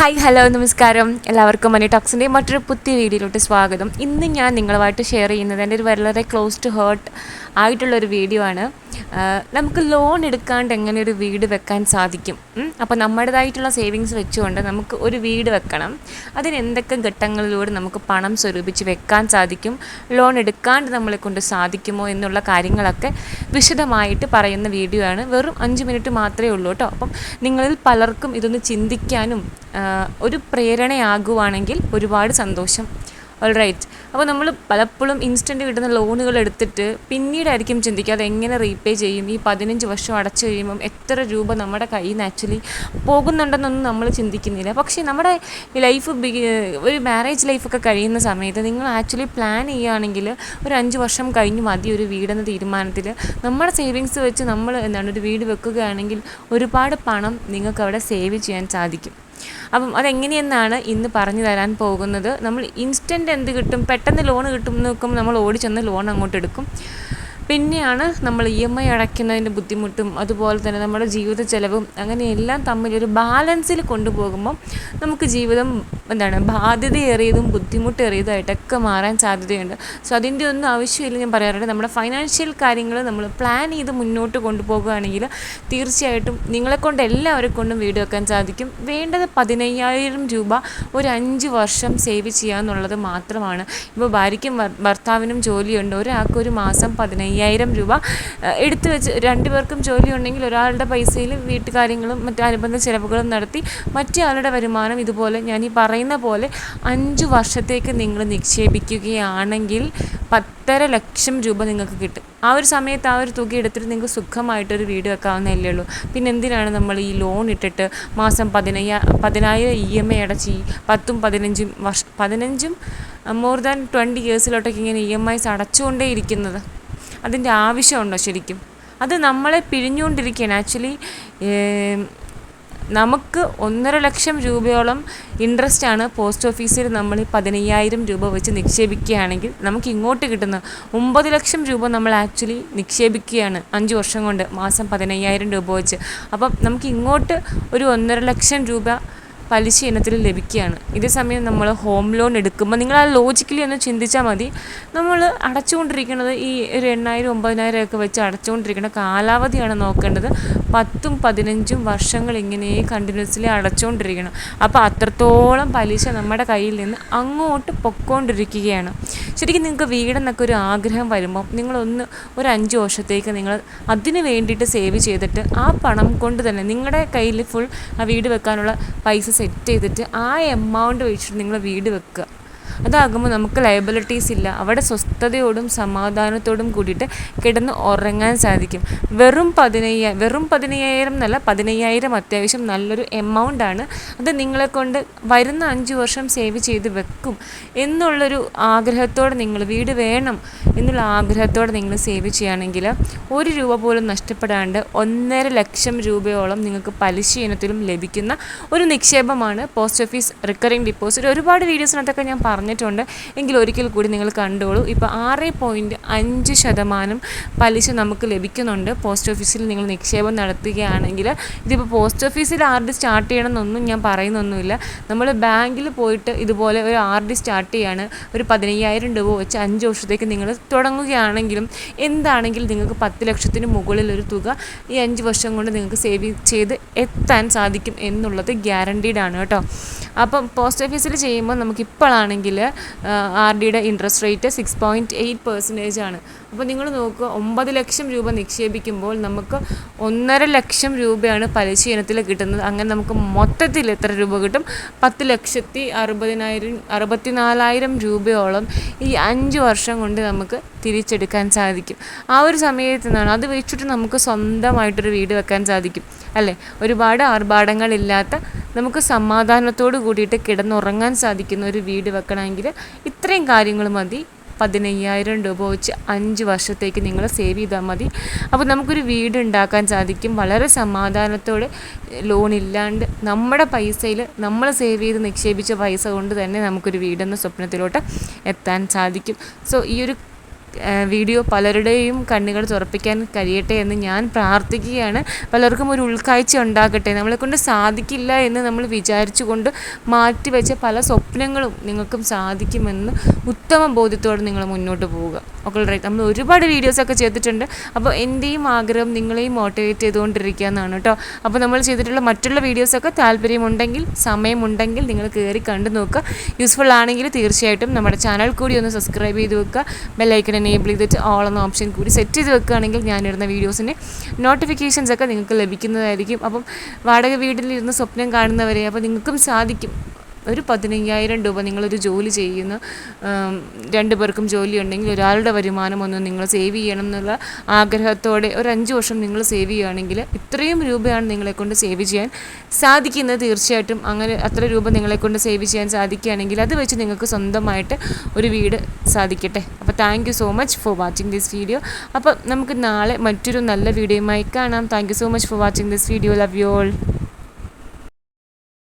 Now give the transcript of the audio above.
Hi hello നമസ്കാരം. എല്ലാവർക്കും മണി ടോക്സിന്റെ മറ്റൊരു പുതിയ വീഡിയോയിലോട്ട് സ്വാഗതം. ഇന്ന് ഞാൻ നിങ്ങളുമായിട്ട് ഷെയർ ചെയ്യുന്നത് എന്റെ ഒരു വളരെ ക്ലോസ് ടു ഹേർട്ട് ആയിട്ടുള്ളൊരു വീഡിയോ ആണ്. നമുക്ക് ലോൺ എടുക്കാണ്ട് എങ്ങനെ ഒരു വീട് വെക്കാൻ സാധിക്കും? അപ്പോൾ നമ്മുടേതായിട്ടുള്ള സേവിങ്സ് വെച്ചുകൊണ്ട് നമുക്ക് ഒരു വീട് വെക്കണം. അതിന് എന്തൊക്കെ ഘട്ടങ്ങളിലൂടെ നമുക്ക് പണം സ്വരൂപിച്ച് വെക്കാൻ സാധിക്കും? ലോൺ എടുക്കാണ്ട് നമ്മളെ കൊണ്ട് സാധിക്കുമോ എന്നുള്ള കാര്യങ്ങളൊക്കെ വിശദമായിട്ട് പറയുന്ന വീഡിയോ ആണ്. വെറും അഞ്ച് മിനിറ്റ് മാത്രമേ ഉള്ളൂ കേട്ടോ. അപ്പം നിങ്ങളിൽ പലർക്കും ഇതൊന്ന് ചിന്തിക്കാനും ഒരു പ്രേരണയാകുവാണെങ്കിൽ ഒരുപാട് സന്തോഷം. ഓൾ റൈറ്റ് അപ്പോൾ നമ്മൾ പലപ്പോഴും ഇൻസ്റ്റന്റ് കിട്ടുന്ന ലോണുകൾ എടുത്തിട്ട് പിന്നീടായിരിക്കും ചിന്തിക്കുക അത് എങ്ങനെ റീപേ ചെയ്യും? ഈ പതിനഞ്ച് വർഷം അടച്ചു കഴിയുമ്പം എത്ര രൂപ നമ്മുടെ കയ്യിൽ നിന്ന് ആക്ച്വലി പോകുന്നുണ്ടെന്നൊന്നും നമ്മൾ ചിന്തിക്കുന്നില്ല. പക്ഷേ നമ്മുടെ ലൈഫ് ഒരു മാരേജ് ലൈഫൊക്കെ കഴിയുന്ന സമയത്ത് നിങ്ങൾ ആക്ച്വലി പ്ലാൻ ചെയ്യുകയാണെങ്കിൽ ഒരു അഞ്ച് വർഷം കഴിഞ്ഞ് മതി ഒരു വീടെന്ന തീരുമാനത്തിൽ. നമ്മുടെ സേവിങ്സ് വെച്ച് നമ്മൾ എന്താണ് ഒരു വീട് വെക്കുകയാണെങ്കിൽ ഒരുപാട് പണം നിങ്ങൾക്ക് അവിടെ സേവ് ചെയ്യാൻ സാധിക്കും. അപ്പം അതെങ്ങനെയെന്നാണ് ഇന്ന് പറഞ്ഞു തരാൻ പോകുന്നത്. നമ്മൾ ഇൻസ്റ്റന്റ് എന്ത് കിട്ടും? പെട്ടെന്ന് ലോൺ കിട്ടും എന്ന് നോക്കുമ്പോൾ നമ്മൾ ഓടിച്ചെന്ന് ലോൺ അങ്ങോട്ട് എടുക്കും. പിന്നെയാണ് നമ്മൾ ഇ എം ഐ അടയ്ക്കുന്നതിന്റെ ബുദ്ധിമുട്ടും അതുപോലെ തന്നെ നമ്മുടെ ജീവിത ചെലവും അങ്ങനെയെല്ലാം തമ്മിലൊരു ബാലൻസിൽ കൊണ്ടുപോകുമ്പം നമുക്ക് ജീവിതം എന്താണ് ബാധ്യതയേറിയതും ബുദ്ധിമുട്ടേറിയതുമായിട്ടൊക്കെ മാറാൻ സാധ്യതയുണ്ട്. സോ അതിന്റെ ഒന്നും ആവശ്യമില്ല ഞാൻ പറയാറുണ്ട്. നമ്മുടെ ഫൈനാൻഷ്യൽ കാര്യങ്ങൾ നമ്മൾ പ്ലാൻ ചെയ്ത് മുന്നോട്ട് കൊണ്ടുപോകുകയാണെങ്കിൽ തീർച്ചയായിട്ടും നിങ്ങളെക്കൊണ്ട് എല്ലാവരെ കൊണ്ടും വീട് വെക്കാൻ സാധിക്കും. വേണ്ടത് പതിനയ്യായിരം രൂപ ഒരു അഞ്ച് വർഷം സേവ് ചെയ്യുക എന്നുള്ളത് മാത്രമാണ്. ഇപ്പോൾ ഭാര്യയ്ക്കും ഭർ- ഭർത്താവിനും ജോലിയുണ്ട്. ഒരാൾക്ക് ഒരു മാസം പതിനയ്യായിരം രൂപ ഏഹ്, എടുത്തു വെച്ച് രണ്ടുപേർക്കും ജോലി ഉണ്ടെങ്കിൽ ഒരാളുടെ പൈസയിൽ വീട്ടുകാര്യങ്ങളും മറ്റു അനുബന്ധ ചിലവുകളും നടത്തി മറ്റേ ആളുടെ വരുമാനം ഇതുപോലെ ഞാൻ ഈ പറയുന്ന പോലെ അഞ്ച് വർഷത്തേക്ക് നിങ്ങൾ നിക്ഷേപിക്കുകയാണെങ്കിൽ പത്തര ലക്ഷം രൂപ നിങ്ങൾക്ക് കിട്ടും. ആ ഒരു സമയത്ത് ആ ഒരു തുക എടുത്തിട്ട് നിങ്ങൾക്ക് സുഖമായിട്ടൊരു വീട് വെക്കാവുന്നതല്ലേ ഉള്ളൂ. പിന്നെ എന്തിനാണ് നമ്മൾ ഈ ലോൺ ഇട്ടിട്ട് മാസം പതിനയ്യ പതിനായിരം ഇ എം ഐ അടച്ച് പത്തും പതിനഞ്ചും വർഷ പതിനഞ്ചും മോർ ദാൻ ട്വന്റി ഇയേഴ്സിലോട്ടൊക്കെ ഇങ്ങനെ ഇ എം ഐസ് അടച്ചുകൊണ്ടേ ഇരിക്കുന്നത് അതിന്റെ ആവശ്യമുണ്ടോ ശരിക്കും? അത് നമ്മളെ പിഴിഞ്ഞുകൊണ്ടിരിക്കുകയാണ്. ആക്ച്വലി നമുക്ക് ഒന്നര ലക്ഷം രൂപയോളം ഇൻട്രസ്റ്റ് ആണ് പോസ്റ്റ് ഓഫീസിൽ നമ്മൾ പതിനയ്യായിരം രൂപ വെച്ച് നിക്ഷേപിക്കുകയാണെങ്കിൽ നമുക്ക് ഇങ്ങോട്ട് കിട്ടുന്ന ഒമ്പത് ലക്ഷം രൂപ നമ്മൾ ആക്ച്വലി നിക്ഷേപിക്കുകയാണ് അഞ്ച് വർഷം കൊണ്ട്. മാസം പതിനയ്യായിരം രൂപ വെച്ച്. അപ്പം നമുക്ക് ഇങ്ങോട്ട് ഒരു ഒന്നര ലക്ഷം രൂപ പലിശ ഇനത്തിൽ ലഭിക്കുകയാണ്. ഇതേ സമയം നമ്മൾ ഹോം ലോൺ എടുക്കുമ്പോൾ നിങ്ങൾ ആ ലോജിക്കലി ഒന്ന് ചിന്തിച്ചാൽ മതി. നമ്മൾ അടച്ചുകൊണ്ടിരിക്കുന്നത് ഈ ഒരു എണ്ണായിരം ഒമ്പതിനായിരം ഒക്കെ വെച്ച് അടച്ചുകൊണ്ടിരിക്കുന്ന കാലാവധിയാണ് നോക്കേണ്ടത്. പത്തും പതിനഞ്ചും വർഷങ്ങൾ ഇങ്ങനെ കണ്ടിന്യൂസ്ലി അടച്ചുകൊണ്ടിരിക്കണം. അപ്പോൾ അത്രത്തോളം പലിശ നമ്മുടെ കയ്യിൽ നിന്ന് അങ്ങോട്ട് പൊക്കോണ്ടിരിക്കുകയാണ്. ശരിക്കും നിങ്ങൾക്ക് വീടെന്നൊക്കെ ഒരു ആഗ്രഹം വരുമ്പം നിങ്ങളൊന്ന് ഒരു അഞ്ച് വർഷത്തേക്ക് നിങ്ങൾ അതിന് വേണ്ടിയിട്ട് സേവ് ചെയ്തിട്ട് ആ പണം കൊണ്ട് തന്നെ നിങ്ങളുടെ കയ്യിൽ ഫുൾ ആ വീട് വെക്കാനുള്ള പൈസ സെറ്റ് ചെയ്തിട്ട് ആ എമൗണ്ട് വെച്ചിട്ട് നിങ്ങൾ വീട് വെക്കുക. അതാകുമ്പോൾ നമുക്ക് ലയബിലിറ്റീസ് ഇല്ല. അവിടെ സ്വസ്ഥതയോടും സമാധാനത്തോടും കൂടിയിട്ട് കിടന്ന് ഉറങ്ങാൻ സാധിക്കും. വെറും പതിനയ്യായിരം വെറും പതിനയ്യായിരം എന്നല്ല പതിനയ്യായിരം അത്യാവശ്യം നല്ലൊരു എമൗണ്ട് ആണ്. അത് നിങ്ങളെ കൊണ്ട് വരുന്ന അഞ്ച് വർഷം സേവ് ചെയ്ത് വെക്കും എന്നുള്ളൊരു ആഗ്രഹത്തോടെ നിങ്ങൾ വീട് വേണം എന്നുള്ള ആഗ്രഹത്തോടെ നിങ്ങൾ സേവ് ചെയ്യുകയാണെങ്കിൽ ഒരു രൂപ പോലും നഷ്ടപ്പെടാണ്ട് ഒന്നര ലക്ഷം രൂപയോളം നിങ്ങൾക്ക് പലിശ ഇനത്തിലും ലഭിക്കുന്ന ഒരു നിക്ഷേപമാണ് പോസ്റ്റ് ഓഫീസ് റിക്കറിംഗ് ഡിപ്പോസിറ്റ് ഒരുപാട് വീഡിയോസിനകത്തൊക്കെ ഞാൻ പറഞ്ഞിട്ടുണ്ട്. എങ്കിൽ ഒരിക്കൽ കൂടി നിങ്ങൾ കണ്ടോളൂ. ഇപ്പോൾ ആറ് പോയിന്റ് അഞ്ച് ശതമാനം പലിശ നമുക്ക് ലഭിക്കുന്നുണ്ട്. പോസ്റ്റ് ഓഫീസിൽ നിങ്ങൾ നിക്ഷേപം നടത്തുകയാണെങ്കിൽ ഇതിപ്പോൾ പോസ്റ്റ് ഓഫീസിൽ ആർ ഡി സ്റ്റാർട്ട് ചെയ്യണമെന്നൊന്നും ഞാൻ പറയുന്നൊന്നുമില്ല. നമ്മൾ ബാങ്കിൽ പോയിട്ട് ഇതുപോലെ ഒരു ആർ ഡി സ്റ്റാർട്ട് ചെയ്യാണ്. ഒരു പതിനയ്യായിരം രൂപ വെച്ച് അഞ്ച് വർഷത്തേക്ക് നിങ്ങൾ തുടങ്ങുകയാണെങ്കിലും എന്താണെങ്കിലും നിങ്ങൾക്ക് പത്ത് ലക്ഷത്തിന് മുകളിൽ ഒരു തുക ഈ അഞ്ച് വർഷം കൊണ്ട് നിങ്ങൾക്ക് സേവ് ചെയ്ത് എത്താൻ സാധിക്കും എന്നുള്ളത് ഗ്യാരണ്ടീഡ് ആണ് കേട്ടോ. അപ്പം പോസ്റ്റ് ഓഫീസിൽ ചെയ്യുമ്പോൾ നമുക്ക് ഇപ്പോഴാണെങ്കിൽ ആർ ഡിയുടെ interest rate six point eight percentage ആണ്. അപ്പോൾ നിങ്ങൾ നോക്കുക ഒമ്പത് ലക്ഷം രൂപ നിക്ഷേപിക്കുമ്പോൾ നമുക്ക് ഒന്നര ലക്ഷം രൂപയാണ് പലിശ ഇനത്തിൽ കിട്ടുന്നത്. അങ്ങനെ നമുക്ക് മൊത്തത്തിൽ എത്ര രൂപ കിട്ടും? പത്ത് ലക്ഷത്തി അറുപതിനായിരം അറുപത്തിനാലായിരം രൂപയോളം ഈ അഞ്ച് വർഷം കൊണ്ട് നമുക്ക് തിരിച്ചെടുക്കാൻ സാധിക്കും. ആ ഒരു സമയത്ത് നിന്നാണ് അത് വെച്ചിട്ട് നമുക്ക് സ്വന്തമായിട്ടൊരു വീട് വെക്കാൻ സാധിക്കും. അല്ലേ? ഒരുപാട് ആർഭാടങ്ങളില്ലാത്ത നമുക്ക് സമാധാനത്തോട് കൂടിയിട്ട് കിടന്നുറങ്ങാൻ സാധിക്കുന്ന ഒരു വീട് വെക്കണമെങ്കിൽ ഇത്രയും കാര്യങ്ങൾ മതി. പതിനയ്യായിരം രൂപ വെച്ച് അഞ്ച് വർഷത്തേക്ക് നിങ്ങൾ സേവ് ചെയ്താൽ മതി. അപ്പോൾ നമുക്കൊരു വീട് ഉണ്ടാക്കാൻ സാധിക്കും. വളരെ സമാധാനത്തോടെ ലോൺ ഇല്ലാണ്ട് നമ്മുടെ പൈസയിൽ നമ്മൾ സേവ് ചെയ്ത് നിക്ഷേപിച്ച പൈസ കൊണ്ട് തന്നെ നമുക്കൊരു വീടെന്ന സ്വപ്നത്തിലോട്ട് എത്താൻ സാധിക്കും. സോ ഈ ഒരു വീഡിയോ പലരുടെയും കണ്ണുകൾ തുറപ്പിക്കാൻ കഴിയട്ടെ എന്ന് ഞാൻ പ്രാർത്ഥിക്കുകയാണ്. പലർക്കും ഒരു ഉൾക്കാഴ്ച ഉണ്ടാകട്ടെ. നമ്മളെക്കൊണ്ട് സാധിക്കില്ല എന്ന് നമ്മൾ വിചാരിച്ചുകൊണ്ട് മാറ്റിവെച്ച പല സ്വപ്നങ്ങളും നിങ്ങൾക്കും സാധിക്കുമെന്ന് ഉത്തമ ബോധ്യത്തോടെ നിങ്ങൾ മുന്നോട്ട് പോവുക. ഓക്കെ റൈറ്റ് നമ്മൾ ഒരുപാട് വീഡിയോസൊക്കെ ചെയ്തിട്ടുണ്ട്. അപ്പോൾ എന്റെയും ആഗ്രഹം നിങ്ങളെയും മോട്ടിവേറ്റ് ചെയ്തുകൊണ്ടിരിക്കുക എന്നാണ് കേട്ടോ. അപ്പോൾ നമ്മൾ ചെയ്തിട്ടുള്ള മറ്റുള്ള വീഡിയോസൊക്കെ താല്പര്യമുണ്ടെങ്കിൽ സമയമുണ്ടെങ്കിൽ നിങ്ങൾ കയറി കണ്ടു നോക്കുക. യൂസ്ഫുൾ ആണെങ്കിൽ തീർച്ചയായിട്ടും നമ്മുടെ ചാനൽ കൂടി ഒന്ന് സബ്സ്ക്രൈബ് ചെയ്ത് വെക്കുക. ബെല്ലൈക്കൺ എനേബിൾ ചെയ്തിട്ട് ഓൾ എന്ന ഓപ്ഷൻ കൂടി സെറ്റ് ചെയ്ത് വെക്കുകയാണെങ്കിൽ ഞാനിടുന്ന വീഡിയോസിന്റെ നോട്ടിഫിക്കേഷൻസ് ഒക്കെ നിങ്ങൾക്ക് ലഭിക്കുന്നതായിരിക്കും. അപ്പം വാടക വീട്ടിലിരുന്ന് സ്വപ്നം കാണുന്നവരെ അപ്പോൾ നിങ്ങൾക്കും സാധിക്കും. ഒരു പതിനയ്യായിരം രൂപ നിങ്ങളൊരു ജോലി ചെയ്യുന്ന. രണ്ടു പേർക്കും ജോലി ഉണ്ടെങ്കിൽ ഒരാളുടെ വരുമാനം ഒന്ന് നിങ്ങൾ സേവ് ചെയ്യണം എന്നുള്ള ആഗ്രഹത്തോടെ ഒരു അഞ്ച് വർഷം നിങ്ങൾ സേവ് ചെയ്യുകയാണെങ്കിൽ ഇത്രയും രൂപയാണ് നിങ്ങളെക്കൊണ്ട് സേവ് ചെയ്യാൻ സാധിക്കുന്നത് തീർച്ചയായിട്ടും. അങ്ങനെ അത്ര രൂപ നിങ്ങളെക്കൊണ്ട് സേവ് ചെയ്യാൻ സാധിക്കുകയാണെങ്കിൽ അത് വെച്ച് നിങ്ങൾക്ക് സ്വന്തമായിട്ട് ഒരു വീട് സാധിക്കട്ടെ. അപ്പോൾ thank so much for watching this video അപ്പോൾ നമുക്ക് നാളെ മറ്റൊരു നല്ല വീഡിയോയുമായി കാണാം. Thank so much for watching this video love you all